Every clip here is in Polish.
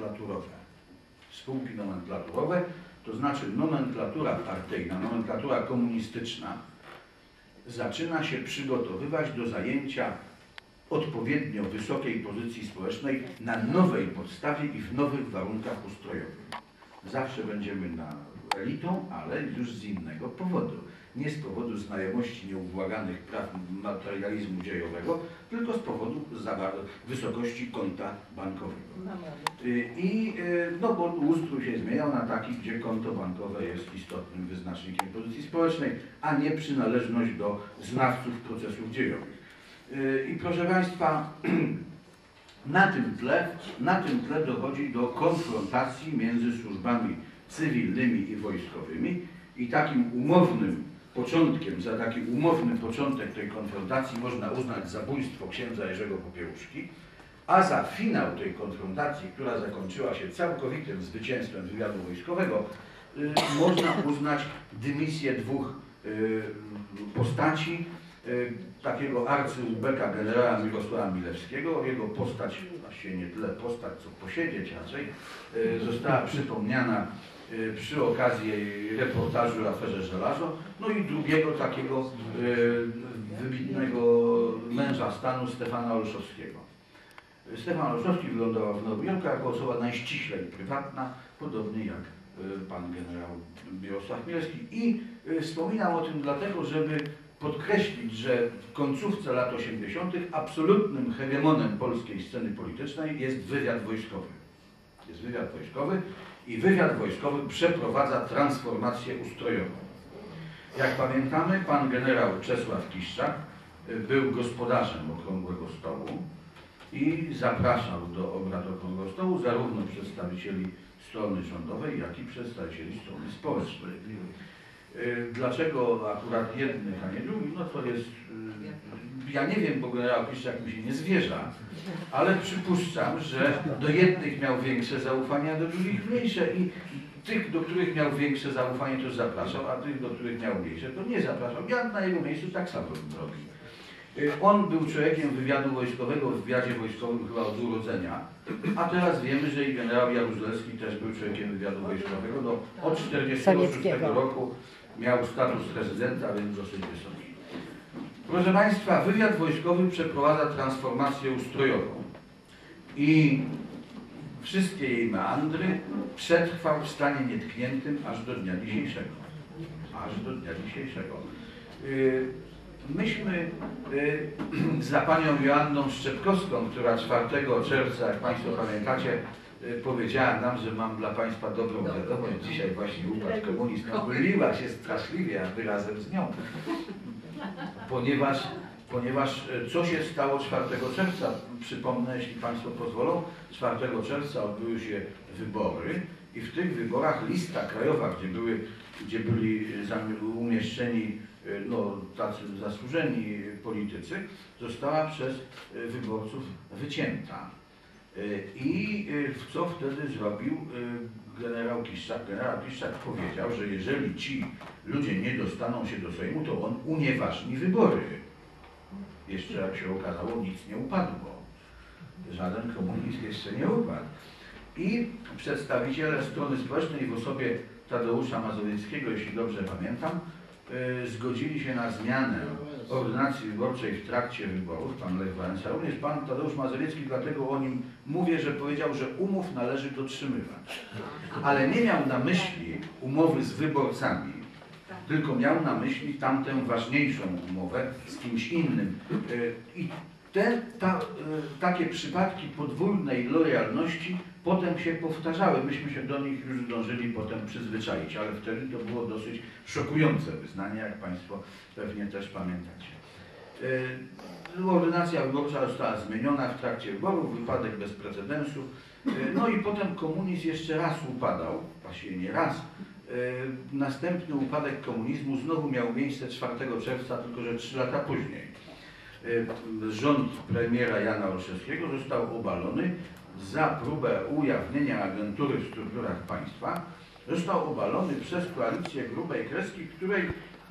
nomenklaturowe. Spółki nomenklaturowe, to znaczy nomenklatura partyjna, nomenklatura komunistyczna zaczyna się przygotowywać do zajęcia odpowiednio wysokiej pozycji społecznej na nowej podstawie i w nowych warunkach ustrojowych. Zawsze będziemy na elitą, ale już z innego powodu. Nie z powodu znajomości nieubłaganych praw materializmu dziejowego, tylko z powodu wysokości konta bankowego. Y, I y, no bo ustrój się zmieniał na taki, gdzie konto bankowe jest istotnym wyznacznikiem pozycji społecznej, a nie przynależność do znawców procesów dziejowych. Y, I proszę Państwa, na tym tle, na tym tle dochodzi do konfrontacji między służbami cywilnymi i wojskowymi i takim umownym początkiem, za taki umowny początek tej konfrontacji można uznać zabójstwo księdza Jerzego Popiełuszki, a za finał tej konfrontacji, która zakończyła się całkowitym zwycięstwem wywiadu wojskowego, y, można uznać dymisję dwóch y, postaci, y, takiego arcyubeka generała Mirosława Milewskiego, jego postać, właściwie nie tyle postać, co posiedzieć raczej, została przypomniana przy okazji reportażu o aferze Żelazo, no i drugiego takiego y, wybitnego męża stanu Stefana Olszowskiego. Stefan Olszowski wylądował w Nowym Jorku jako osoba najściślej prywatna, podobnie jak y, pan generał Mirosław Mielski. I y, wspominam o tym dlatego, żeby podkreślić, że w końcówce lat 80. absolutnym hegemonem polskiej sceny politycznej jest wywiad wojskowy. Jest wywiad wojskowy i wywiad wojskowy przeprowadza transformację ustrojową. Jak pamiętamy, pan generał Czesław Kiszczak y, był gospodarzem Okrągłego Stołu i zapraszał do obrad Okrągłego Stołu zarówno przedstawicieli strony rządowej, jak i przedstawicieli strony społecznej. Y, Dlaczego akurat jednych, a nie drugich? No to jest... Ja nie wiem, bo generał Kiszczak mi się nie zwierza, ale przypuszczam, że do jednych miał większe zaufanie, a do drugich mniejsze i tych, do których miał większe zaufanie, to zapraszał, a tych, do których miał mniejsze, to nie zapraszał. Ja na jego miejscu tak samo bym robił. Y, On był człowiekiem wywiadu wojskowego w wywiadzie wojskowym chyba od urodzenia, a teraz wiemy, że i generał Jaruzelski też był człowiekiem wywiadu wojskowego. No, od 1946 Sowieckiego. roku miał status rezydenta, więc dosyć wysoki. Proszę Państwa, wywiad wojskowy przeprowadza transformację ustrojową i wszystkie jej meandry przetrwał w stanie nietkniętym aż do dnia dzisiejszego. Aż do dnia dzisiejszego. Y, Myśmy y, za panią Joanną Szczepkowską, która 4 czerwca, jak Państwo pamiętacie, y, powiedziała nam, że mam dla Państwa dobrą wiadomość. Dzisiaj właśnie upadł komunizm. Myliła się straszliwie, a wy razem z nią. Ponieważ, ponieważ y, co się stało 4 czerwca? Przypomnę, jeśli Państwo pozwolą, 4 czerwca odbyły się wybory i w tych wyborach lista krajowa, gdzie, były, gdzie byli zami- umieszczeni y, no, tacy zasłużeni politycy, została przez wyborców wycięta. I co wtedy zrobił generał Kiszczak? Generał Kiszczak powiedział, że jeżeli ci ludzie nie dostaną się do Sejmu, to on unieważni wybory. Jeszcze jak się okazało, nic nie upadło. Żaden komunizm jeszcze nie upadł. I przedstawiciele strony społecznej w osobie Tadeusza Mazowieckiego, jeśli dobrze pamiętam, zgodzili się na zmianę ordynacji wyborczej w trakcie wyborów, pan Lech Wałęsa, również pan Tadeusz Mazowiecki, dlatego o nim mówię, że powiedział, że umów należy dotrzymywać. Ale nie miał na myśli umowy z wyborcami, tylko miał na myśli tamtę ważniejszą umowę z kimś innym. Y, I te, ta, y, takie przypadki podwójnej lojalności potem się powtarzały. Myśmy się do nich już zdążyli potem przyzwyczaić, ale wtedy to było dosyć szokujące wyznanie, jak Państwo pewnie też pamiętacie. Y, Ordynacja wyborcza została zmieniona w trakcie wyborów, wypadek bez precedensu. Y, No i potem komunizm jeszcze raz upadał, właściwie nie raz. Y, Następny upadek komunizmu znowu miał miejsce 4 czerwca, tylko że 3 lata później. Rząd premiera Jana Olszewskiego został obalony za próbę ujawnienia agentury w strukturach państwa. Został obalony przez koalicję grubej kreski, której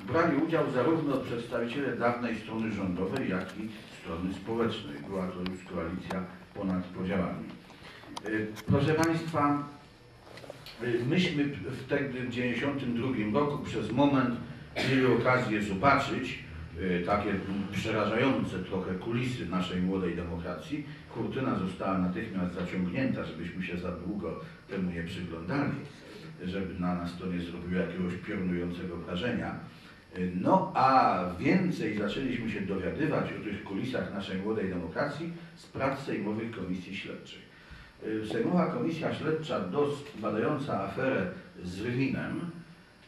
brali udział zarówno przedstawiciele dawnej strony rządowej, jak i strony społecznej. Była to już koalicja ponad podziałami. Y, Proszę Państwa, y, myśmy wtedy w 1992 roku przez moment mieli okazję zobaczyć takie przerażające trochę kulisy naszej młodej demokracji. Kurtyna została natychmiast zaciągnięta, żebyśmy się za długo temu nie przyglądali, żeby na nas to nie zrobiło jakiegoś piorunującego wrażenia. Y, No a więcej zaczęliśmy się dowiadywać o tych kulisach naszej młodej demokracji z prac sejmowych komisji śledczych. Y, Sejmowa Komisja Śledcza badająca aferę z Rwinem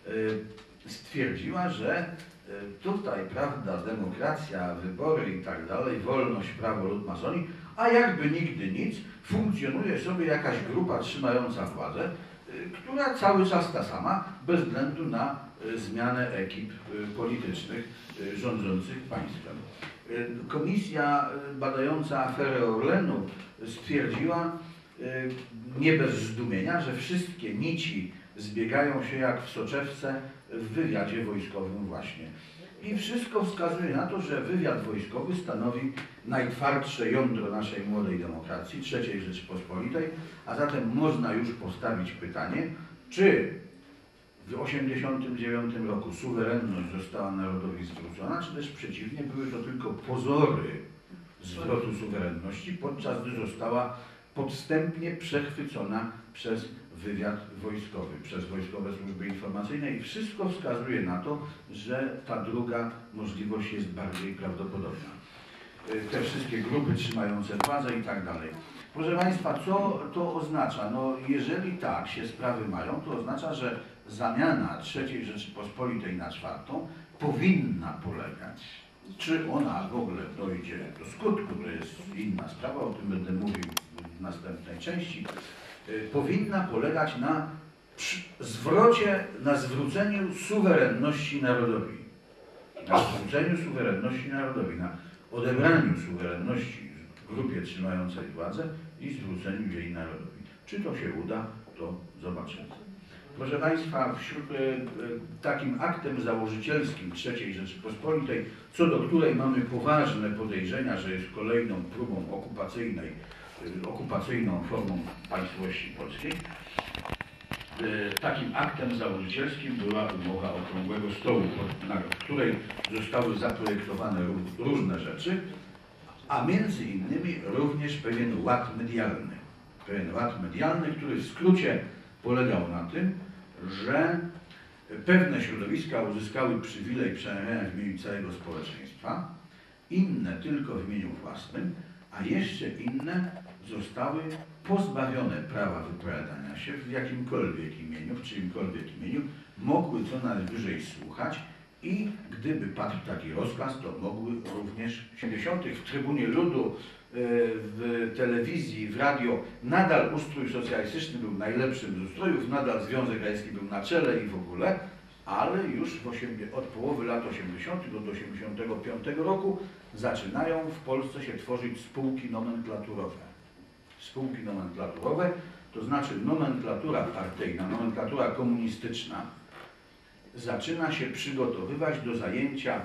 y, stwierdziła, że y, tutaj, prawda, demokracja, wybory i tak dalej, wolność, prawo lud masoni, a jakby nigdy nic, funkcjonuje sobie jakaś grupa trzymająca władzę, y, która cały czas ta sama, bez względu na y, zmianę ekip politycznych rządzących państwem. Komisja badająca aferę Orlenu stwierdziła, nie bez zdumienia, że wszystkie nici zbiegają się jak w soczewce w wywiadzie wojskowym właśnie. I wszystko wskazuje na to, że wywiad wojskowy stanowi najtwardsze jądro naszej młodej demokracji, III Rzeczypospolitej, a zatem można już postawić pytanie, czy w 1989 roku suwerenność została narodowi zwrócona, czy też przeciwnie, były to tylko pozory zwrotu suwerenności, podczas gdy została podstępnie przechwycona przez wywiad wojskowy, przez wojskowe służby informacyjne i wszystko wskazuje na to, że ta druga możliwość jest bardziej prawdopodobna. Y, Te wszystkie grupy trzymające władzę i tak dalej. Proszę Państwa, co to oznacza? No, jeżeli tak się sprawy mają, to oznacza, że zamiana III Rzeczypospolitej na czwartą powinna polegać. Czy ona w ogóle dojdzie do skutku, to jest inna sprawa, o tym będę mówił w następnej części, y, powinna polegać na zwrocie, na zwróceniu suwerenności narodowi. Na zwróceniu suwerenności narodowi, na odebraniu suwerenności grupie trzymającej władzę i zwróceniu jej narodowi. Czy to się uda, to zobaczymy. Proszę Państwa, wśród, e, e, takim aktem założycielskim III Rzeczypospolitej, co do której mamy poważne podejrzenia, że jest kolejną próbą okupacyjnej, okupacyjną formą państwowości polskiej, e, takim aktem założycielskim była umowa Okrągłego Stołu, na której zostały zaprojektowane ró- różne rzeczy, a między innymi również pewien ład medialny. Pewien ład medialny, który w skrócie polegał na tym, że pewne środowiska uzyskały przywilej przemawiania w imieniu całego społeczeństwa, inne tylko w imieniu własnym, a jeszcze inne zostały pozbawione prawa wypowiadania się w jakimkolwiek imieniu, w czyimkolwiek imieniu, mogły co najwyżej słuchać i gdyby padł taki rozkaz, to mogły również w 70. w Trybunie Ludu, e, w telewizji, w radio nadal ustrój socjalistyczny był najlepszym z ustrojów, nadal Związek Radziecki był na czele i w ogóle, ale już od połowy lat 80. do 85 roku zaczynają w Polsce się tworzyć spółki nomenklaturowe. Spółki nomenklaturowe, to znaczy nomenklatura partyjna, nomenklatura komunistyczna zaczyna się przygotowywać do zajęcia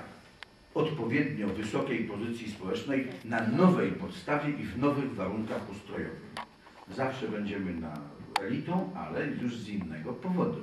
odpowiednio wysokiej pozycji społecznej na nowej podstawie i w nowych warunkach ustrojowych. Zawsze będziemy na elitą, ale już z innego powodu.